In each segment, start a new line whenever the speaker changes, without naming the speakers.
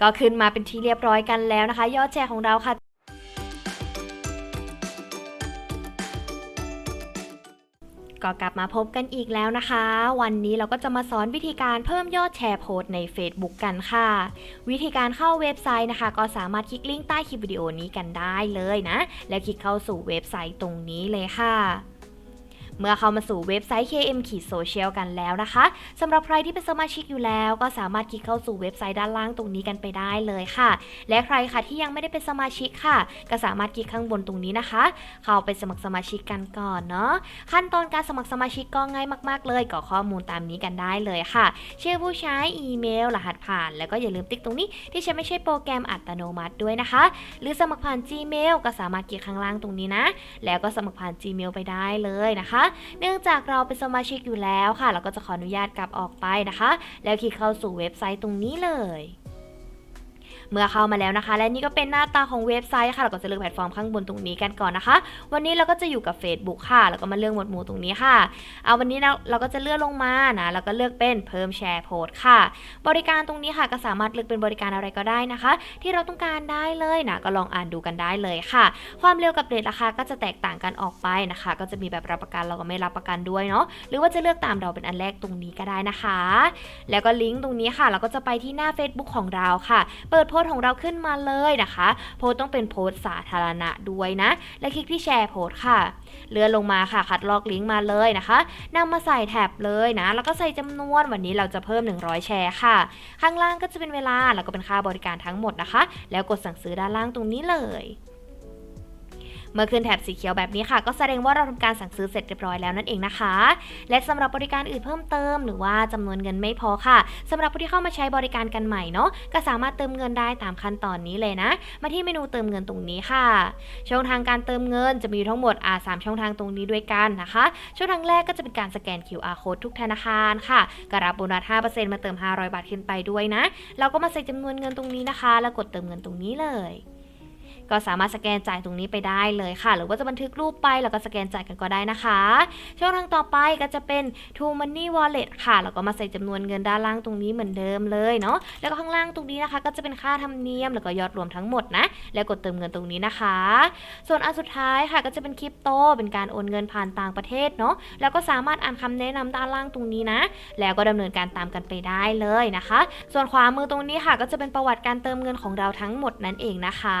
ก็ขึ้นมาเป็นที่เรียบร้อยกันแล้วนะคะ ยอดแชร์ของเราค่ะก็กลับมาพบกันอีกแล้วนะคะ วันนี้เราก็จะมาสอนวิธีการเพิ่มยอดแชร์โพสต์ใน Facebook กันค่ะ วิธีการเข้าเว็บไซต์นะคะ ก็สามารถคลิกลิงก์ใต้คลิปวิดีโอนี้กันได้เลยนะ แล้วคลิกเข้าสู่เว็บไซต์ตรงนี้เลยค่ะ เมื่อเข้ามาสู่เว็บไซต์ KM ขีดโซเชียลกันแล้วนะคะสำหรับใครที่เป็นสมาชิกอยู่แล้วก็สามารถคลิกเข้าสู่เว็บไซต์ด้านล่างตรงนี้กันไปได้เลยค่ะ และใครค่ะที่ยังไม่ได้เป็นสมาชิกค่ะ ก็สามารถคลิกข้างบนตรงนี้นะคะ เข้าไปสมัครสมาชิกกันก่อนเนาะขั้นตอนการสมัครสมาชิกก็ง่ายมาก ๆ เลยกรอกข้อมูลตามนี้กันได้เลยค่ะชื่อผู้ใช้อีเมล รหัสผ่าน แล้วก็อย่าลืมติ๊กตรงนี้ ที่ใช้ไม่ใช่โปรแกรมอัตโนมัติด้วยนะคะ หรือสมัครผ่าน Gmail ก็สามารถคลิกข้างล่างตรงนี้นะ แล้วก็สมัครผ่าน Gmail ไปได้เลยนะคะเนื่องจากเราเป็นสมาชิกอยู่แล้วค่ะ เราก็จะขออนุญาตกลับออกไปนะคะ แล้วคลิกเข้าสู่เว็บไซต์ตรงนี้เลย เมื่อเข้ามาแล้วนะคะ และนี่ก็เป็นหน้าตาของเว็บไซต์ค่ะเราก็จะเลือกแพลตฟอร์มข้างบนตรงนี้กันก่อนนะคะ วันนี้เราก็จะอยู่กับ Facebook ค่ะ แล้วก็มาเลือกหมวดหมู่ตรงนี้ค่ะ เอาวันนี้เราเราก็จะเลื่อนลงมานะแล้วก็เลือกเป็นเพิ่มแชร์โพสต์ค่ะ บริการตรงนี้ค่ะก็สามารถเลือกเป็นบริการอะไรก็ได้นะคะ ที่เราต้องการได้เลยนะก็ลองอ่านดูกันได้เลยค่ะ ความเร็วกับเรทราคาก็จะแตกต่างกันออกไปนะคะ ก็จะมีแบบรับประกันเราก็ไม่รับประกันด้วยเนาะหรือว่าจะเลือกตามเราเป็นอันแรกตรงนี้ก็ได้นะคะ แล้วก็ลิงก์ตรงนี้ค่ะ เราก็จะไปที่หน้า Facebook ของเราค่ะ เปิดโพสต์ของเราขึ้นมาเลยนะคะ โพสต์ต้องเป็นโพสต์สาธารณะด้วยนะ และคลิกที่แชร์โพสต์ค่ะ เลื่อนลงมาค่ะ คัดลอกลิงก์มาเลยนะคะนำมาใส่แท็บเลยนะ แล้วก็ใส่จำนวนวันนี้เราจะเพิ่ม 100 แชร์ค่ะ ข้างล่างก็จะเป็นเวลาแล้วก็เป็นค่าบริการทั้งหมดนะคะ แล้วกดสั่งซื้อด้านล่างตรงนี้เลย เมื่อขึ้นแถบสีเขียวแบบนี้ค่ะ ก็แสดงว่าเราทำการสั่งซื้อเสร็จเรียบร้อยแล้วนั่นเองนะคะ และสำหรับบริการอื่นเพิ่มเติม หรือว่าจำนวนเงินไม่พอค่ะสำหรับผู้ที่เข้ามาใช้บริการกันใหม่เนาะก็สามารถเติมเงินได้ตามขั้นตอนนี้เลยนะ มาที่เมนูเติมเงินตรงนี้ค่ะ ช่องทางการเติมเงินจะมีทั้งหมดอ่าสช่องทางตรงนี้ด้วยกันนะคะช่องทางแรกก็จะเป็นการสแกน QR code ทุกธนาคารค่ะก็รับโบนัส5%มาเติม 500 บาทขึ้นไปด้วยนะ เราก็มาใส่จำนวนเงินตรงนี้นะคะ แล้วกดเติมเงินตรงนี้เลย ก็สามารถสแกนจ่ายตรงนี้ไปได้เลยค่ะ หรือว่าจะบันทึกรูปไปแล้วก็สแกนจ่ายกันก็ได้นะคะ ช่องทางต่อไปก็จะเป็น True Money Wallet ค่ะแล้วก็มาใส่จำนวนเงินด้านล่างตรงนี้เหมือนเดิมเลยเนาะแล้วก็ข้างล่างตรงนี้นะคะ ก็จะเป็นค่าธรรมเนียมแล้วก็ยอดรวมทั้งหมดนะ แล้วกดเติมเงินตรงนี้นะคะ ส่วนอันสุดท้ายค่ะก็จะเป็นคริปโตเป็นการโอนเงินผ่านต่างประเทศเนาะแล้วก็สามารถอ่านคำแนะนำด้านล่างตรงนี้นะ แล้วก็ดำเนินการตามกันไปได้เลยนะคะ ส่วนขวามือตรงนี้ค่ะ ก็จะเป็นประวัติการเติมเงินของเราทั้งหมดนั่นเองนะคะ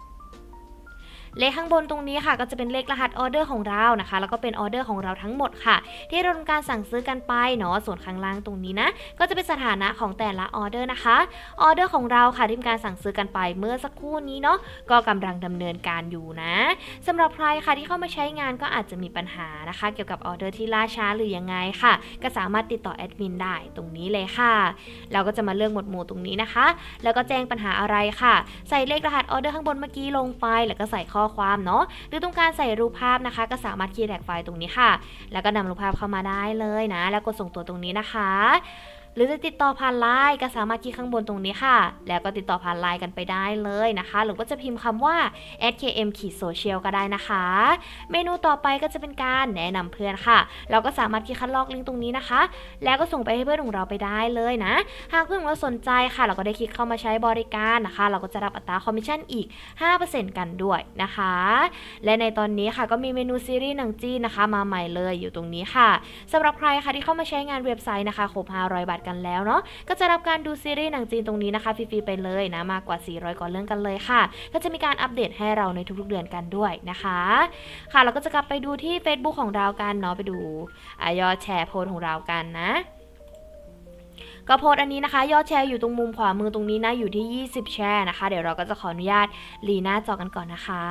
เลขข้างบนตรงนี้ค่ะ ก็จะเป็นเลขรหัสออเดอร์ของเรานะคะ แล้วก็เป็นออเดอร์ของเราทั้งหมดค่ะ ที่เราทำการสั่งซื้อกันไปเนาะส่วนข้างล่างตรงนี้นะ ก็จะเป็นสถานะของแต่ละออเดอร์นะคะออเดอร์ของเราค่ะที่ทำการสั่งซื้อกันไปเมื่อสักครู่นี้เนาะก็กำลังดำเนินการอยู่นะสำหรับใครค่ะที่เข้ามาใช้งานก็อาจจะมีปัญหานะคะ เกี่ยวกับออเดอร์ที่ล่าช้าหรือยังไงค่ะ ก็สามารถติดต่อแอดมินได้ตรงนี้เลยค่ะ เราก็จะมาเลือกหมวดหมู่ตรงนี้นะคะ แล้วก็แจ้งปัญหาอะไรค่ะ ใส่เลขรหัสออเดอร์ข้างบนเมื่อกี้ลงไป แล้วก็ใส่ข้อความเนาะหรือต้องการใส่รูปภาพนะคะ ก็สามารถคีย์แท็กไฟล์ตรงนี้ค่ะ แล้วก็นำรูปภาพเข้ามาได้เลยนะ แล้วกดส่งตัวตรงนี้นะคะ หรือจะติดต่อผ่านไลน์ก็สามารถคลิกข้างบนตรงนี้ค่ะ แล้วก็ติดต่อผ่านไลน์กันไปได้เลยนะคะ หรือว่าจะพิมพ์คำว่า @km ขีดโซเชียลก็ได้นะคะ เมนูต่อไปก็จะเป็นการแนะนำเพื่อนค่ะ เราก็สามารถคลิกคัดลอกลิงก์ตรงนี้นะคะ แล้วก็ส่งไปให้เพื่อนของเราไปได้เลยนะ หากเพื่อนของเราสนใจค่ะ เราก็ได้คลิกเข้ามาใช้บริการนะคะ เราก็จะรับอัตราคอมมิชชั่นอีก 5%กันด้วยนะคะ และในตอนนี้ค่ะก็มีเมนูซีรีส์หนังจีนนะคะ มาใหม่เลยอยู่ตรงนี้ค่ะสำหรับใครค่ะที่เข้ามาใช้งานเว็บไซต์นะคะครบ500บาทกันแล้วเนาะก็จะรับการดูซีรีส์หนังจีนตรงนี้นะคะฟรีๆไปเลยนะมากกว่า 400 กว่าเรื่องกันเลยค่ะ ก็จะมีการอัปเดตให้เราในทุกๆเดือนกันด้วยนะคะ ค่ะเราก็จะกลับไปดูที่ Facebook ของเรากันเนาะไปดูอยอดแชร์โพสของเรากันนะก็โพสอันนี้นะคะ ยอดแชร์อยู่ตรงมุมขวามือตรงนี้นะอยู่ที่ 20 แชร์นะคะ เดี๋ยวเราก็จะขออนุญาตรีหน้าจอกันก่อนนะคะ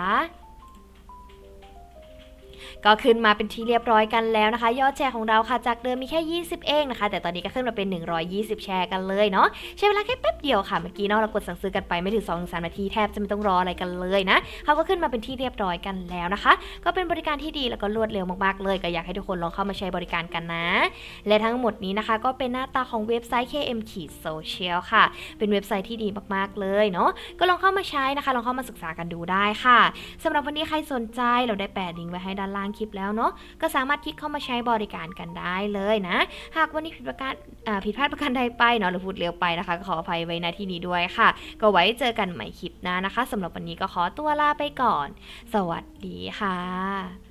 ก็ขึ้นมาเป็นที่เรียบร้อยกันแล้วนะคะ ยอดแชร์ของเราค่ะจากเดิมมีแค่ 20 เองนะคะ แต่ตอนนี้ก็ขึ้นมาเป็น 120 แชร์กันเลยเนาะใช้เวลาแค่แป๊บเดียวค่ะเมื่อกี้เนาะเรากดสั่งซื้อกันไปไม่ถึง2-3นาทีแทบจะไม่ต้องรออะไรกันเลยนะเขาก็ขึ้นมาเป็นที่เรียบร้อยกันแล้วนะคะ ก็เป็นบริการที่ดีแล้วก็รวดเร็วมากๆเลย ก็อยากให้ทุกคนลองเข้ามาใช้บริการกันนะ และทั้งหมดนี้นะคะ ก็เป็นหน้าตาของเว็บไซต์ KM ขีดโซเชียลค่ะ เป็นเว็บไซต์ที่ดีมากๆเลยเนาะก็ลองเข้ามาใช้นะคะลองเข้ามาศึกษากันดูได้ค่ะสำหรับวันนี้ใครสนใจเราได้แปะลิงก์ไว้ให้ด้านางล่างคลิปแล้วเนาะก็สามารถคลิกเข้ามาใช้บริการกันได้เลยนะ หากวันนี้ผิดประการผิดพลาดประการใดไปเนาะหรือพูดเร็วไปนะคะก็ขออภัยไว้ณที่นี้ด้วยค่ะ ก็ไว้เจอกันใหม่คลิปหน้านะคะสำหรับวันนี้ก็ขอตัวลาไปก่อน สวัสดีค่ะ